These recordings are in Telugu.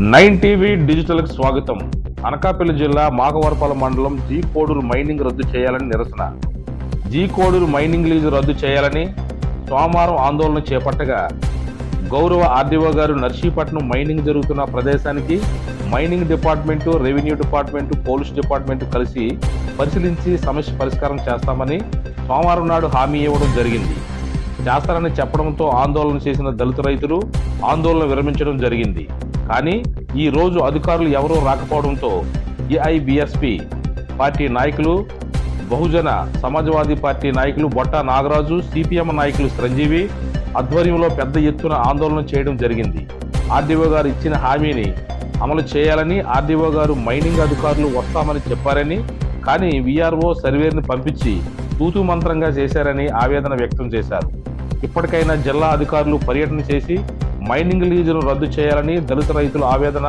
నైన్ టీవీ డిజిటల్కి స్వాగతం. అనకాపల్లి జిల్లా మాగవరపాల మండలం జీ కోడూరు మైనింగ్ రద్దు చేయాలని నిరసన. జీ కోడూరు మైనింగ్ లీజు రద్దు చేయాలని సోమవారం ఆందోళన చేపట్టగా గౌరవ ఆర్డీఓ గారు నర్సీపట్నం మైనింగ్ జరుగుతున్న ప్రదేశానికి mining department revenue department police department కలిసి పరిశీలించి సమస్య పరిష్కారం చేస్తామని సోమవారం నాడు హామీ ఇవ్వడం జరిగింది. చేస్తారని చెప్పడంతో ఆందోళన చేసిన దళిత రైతులు ఆందోళన విరమించడం జరిగింది. కానీ ఈ రోజు అధికారులు ఎవరూ రాకపోవడంతో ఏఐబిఎస్పి పార్టీ నాయకులు బహుజన సమాజ్వాదీ పార్టీ నాయకులు బొట్ట నాగరాజు సిపిఎం నాయకులు సంజీవి ఆధ్వర్యంలో పెద్ద ఎత్తున ఆందోళన చేయడం జరిగింది. ఆర్డీఓ గారు ఇచ్చిన హామీని అమలు చేయాలని ఆర్డీఓ గారు మైనింగ్ అధికారులు వస్తామని చెప్పారని కానీ విఆర్ఓ సర్వేని పంపించి తూతూ మంత్రంగా చేశారని ఆవేదన వ్యక్తం చేశారు. ఇప్పటికైనా జిల్లా అధికారులు పర్యటన చేసి మైనింగ్ లీజును రద్దు చేయాలని దళిత రైతుల ఆవేదన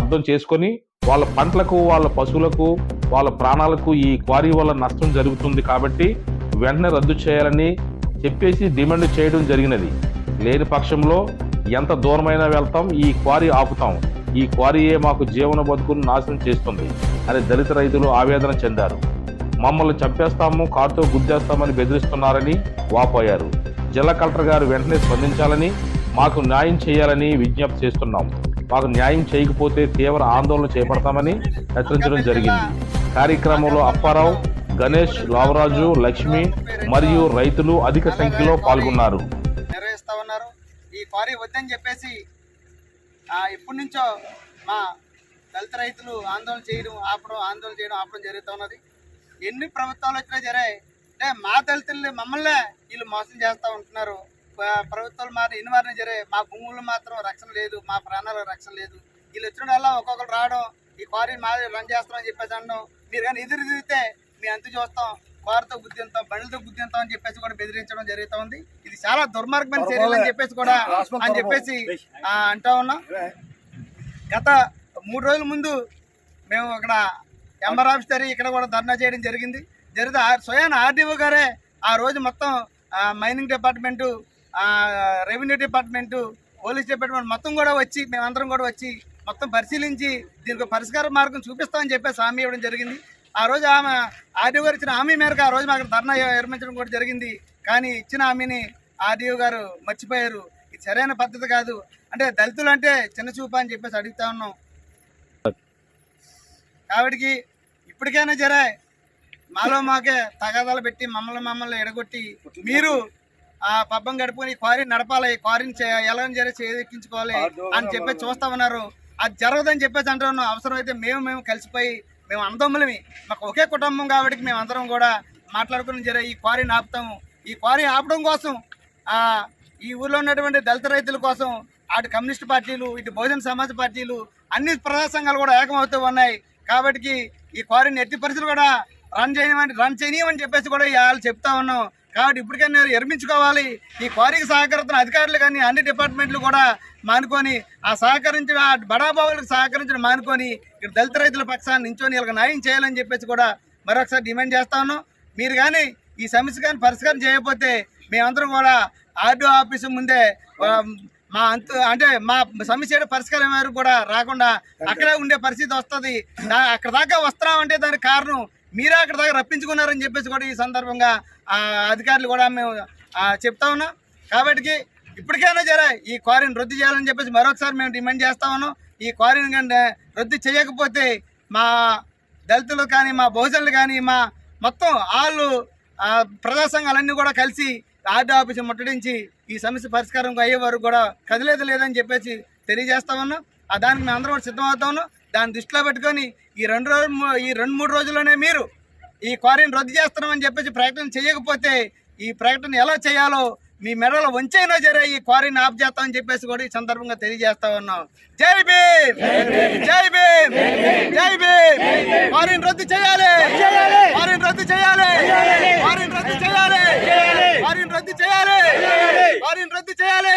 అర్థం చేసుకొని వాళ్ళ పంటలకు వాళ్ళ పశువులకు వాళ్ళ ప్రాణాలకు ఈ క్వారీ వల్ల నష్టం జరుగుతుంది కాబట్టి వెంటనే రద్దు చేయాలని చెప్పేసి డిమాండ్ చేయడం జరిగినది. లేని పక్షంలో ఎంత దూరమైనా వెళ్తాం ఈ క్వారీ ఆపుతాం. ఈ క్వారీయే మాకు జీవన బతుకును నాశనం చేస్తుంది అని దళిత రైతులు ఆవేదన చెందారు. మమ్మల్ని చంపేస్తాము కారుతో గుద్దేస్తామని బెదిరిస్తున్నారని వాపోయారు. జిల్లా కలెక్టర్ గారు వెంటనే స్పందించాలని మాకు న్యాయం చేయాలని విజ్ఞప్తి చేస్తున్నాం. మాకు న్యాయం చేయకపోతే తీవ్ర ఆందోళన చేపడతామని హెచ్చరించడం జరిగింది. కార్యక్రమంలో అప్పారావు గణేష్ లావరాజు లక్ష్మి మరియు రైతులు అధిక సంఖ్యలో పాల్గొన్నారు. నిర్వహిస్తా ఉన్నారు. ఈ క్వారీ వద్దని చెప్పేసి ఎప్పటి నుంచో మా దళిత రైతులు ఆందోళన చేయడం ఆపడం ఆందోళన చేయడం ఆపడం జరుగుతూ ఉన్నది. ఎన్ని ప్రభుత్వాలు వచ్చినా జరే అంటే మా దళితుల్ని మమ్మల్నే వీళ్ళు మోసం చేస్తూ ఉంటున్నారు. ప్రభుత్వాలు మాత్రం మారినా సరే మా భూములు మాత్రం రక్షణ లేదు మా ప్రాణాలకు రక్షణ లేదు. వీళ్ళు వచ్చిన వల్ల ఒక్కొక్కరు రావడం ఈ క్వారీ మా రన్ చేస్తామని చెప్పేసి అనడం మీరు కానీ ఎదురు తిరిగితే మీ అంతు చూస్తాం కారుతో గుద్దింతాం బండ్లతో గుద్దింతాం అని చెప్పేసి కూడా బెదిరించడం జరుగుతూ ఉంది. ఇది చాలా దుర్మార్గమైన చర్యలు అని చెప్పేసి కూడా అని చెప్పేసి అంటా ఉన్నాం. గత మూడు రోజుల ముందు మేము ఎంఆర్ ఆఫీస్ దగ్గర ఇక్కడ కూడా ధర్నా చేయడం జరిగింది. జరిగితే స్వయాన ఆర్డీఓ గారే ఆ రోజు మొత్తం mining department revenue department police department మొత్తం కూడా వచ్చి మేమందరం కూడా వచ్చి మొత్తం పరిశీలించి దీనికి ఒక పరిష్కార మార్గం చూపిస్తామని చెప్పేసి హామీ ఇవ్వడం జరిగింది. ఆ రోజు ఆమె ఆర్డీఓ గారు ఇచ్చిన హామీ మేరకు ఆ రోజు మాకు ధర్నా నిర్మించడం కూడా జరిగింది. కానీ ఇచ్చిన హామీని ఆర్డీఓ గారు మర్చిపోయారు. ఇది సరైన పద్ధతి కాదు. అంటే దళితులు అంటే చిన్న చూపు అని చెప్పేసి అడుగుతా ఉన్నాం. కాబట్టి ఇప్పటికైనా జరే మాలో మాకే తగాదాలు పెట్టి మమ్మల్ని మమ్మల్ని ఎడగొట్టి మీరు ఆ పబ్బం గడుపుకొని క్వారీ నడపాలి క్వారీని ఎలా జరే చేదెక్కించుకోవాలి అని చెప్పేసి చూస్తా ఉన్నారు అది జరగదని చెప్పేసి అంటూ ఉన్నాం అవసరం అయితే మేము మేము కలిసిపోయి మేము అందమ్ములమి మాకు ఒకే కుటుంబం కాబట్టి మేము అందరం కూడా మాట్లాడుకుని జరే ఈ క్వారీని ఆపుతాము. ఈ క్వారీ ఆపడం కోసం ఆ ఈ ఊర్లో ఉన్నటువంటి దళిత రైతుల కోసం అటు కమ్యూనిస్ట్ పార్టీలు ఇటు బహుజన సమాజ్ పార్టీలు అన్ని ప్రజా సంఘాలు కూడా ఏకమవుతూ ఉన్నాయి. కాబట్టి ఈ క్వారీని ఎట్టి పరిస్థితులు కూడా రన్ చేయమని రన్ చేయనియమని చెప్పేసి కూడా వాళ్ళు చెప్తా ఉన్నాం. కాబట్టి ఇప్పటికైనా ఎర్మించుకోవాలి. ఈ క్వారీకి సహకరిస్తున్న అధికారులు కానీ అన్ని డిపార్ట్మెంట్లు కూడా మానుకొని ఆ సహకరించిన ఆ బడాబాబులకు సహకరించడం మానుకొని ఇక్కడ దళిత రైతుల పక్షాన్ని నించొని వీళ్ళకి న్యాయం చేయాలని చెప్పేసి కూడా మరొకసారి డిమాండ్ చేస్తా ఉన్నాం. మీరు కానీ ఈ సమస్య కానీ పరిష్కారం చేయకపోతే మేమందరం కూడా ఆర్డీఓ ఆఫీసు ముందే మా అంత అంటే మా సమస్య పరిష్కారం కూడా రాకుండా అక్కడే ఉండే పరిస్థితి వస్తుంది. అక్కడ దాకా వస్తున్నామంటే దానికి కారణం మీరే అక్కడ దాకా రప్పించుకున్నారని చెప్పేసి కూడా ఈ సందర్భంగా ఆ, అధికారులు కూడా మేము చెప్తా ఉన్నాం. కాబట్టి ఇప్పటికైనా జరే ఈ క్వారీని రద్దు చేయాలని చెప్పేసి మరొకసారి మేము డిమాండ్ చేస్తా ఉన్నాం. ఈ క్వారీని కంటే రద్దు చేయకపోతే మా దళితులు కానీ మా బహుజనులు కానీ మా మొత్తం వాళ్ళు ప్రజాసంఘాలన్నీ ప్రజా సంఘాలన్నీ కూడా కలిసి ఆర్డీ ఆఫీస్ ముట్టడించి ఈ సమస్య పరిష్కారం అయ్యే వరకు కూడా కదిలేదు లేదని చెప్పేసి తెలియజేస్తా ఉన్నాం. దానికి మేము అందరం కూడా సిద్ధమవుతా ఉన్నాం. దాన్ని దృష్టిలో పెట్టుకొని ఈ రెండు రోజులు మూ- ఈ రెండు మూడు రోజుల్లోనే మీరు ఈ క్వారీని రద్దు చేస్తున్నామని చెప్పేసి ప్రకటన చేయకపోతే ఈ ప్రకటన ఎలా చేయాలో మీ మెడలో వంచైనా జరే ఈ క్వారీని ఆఫ్ చేస్తామని చెప్పేసి కూడా ఈ సందర్భంగా తెలియజేస్తా ఉన్నాం జై భీమ్ జై భీమ్ జై భీమ్ క్వారీని రద్దు చేయాలి క్వారీని రద్దు చేయాలి క్వారీని రద్దు చేయాలి క్వారీని రద్దు చేయాలి క్వారీని రద్దు చేయాలి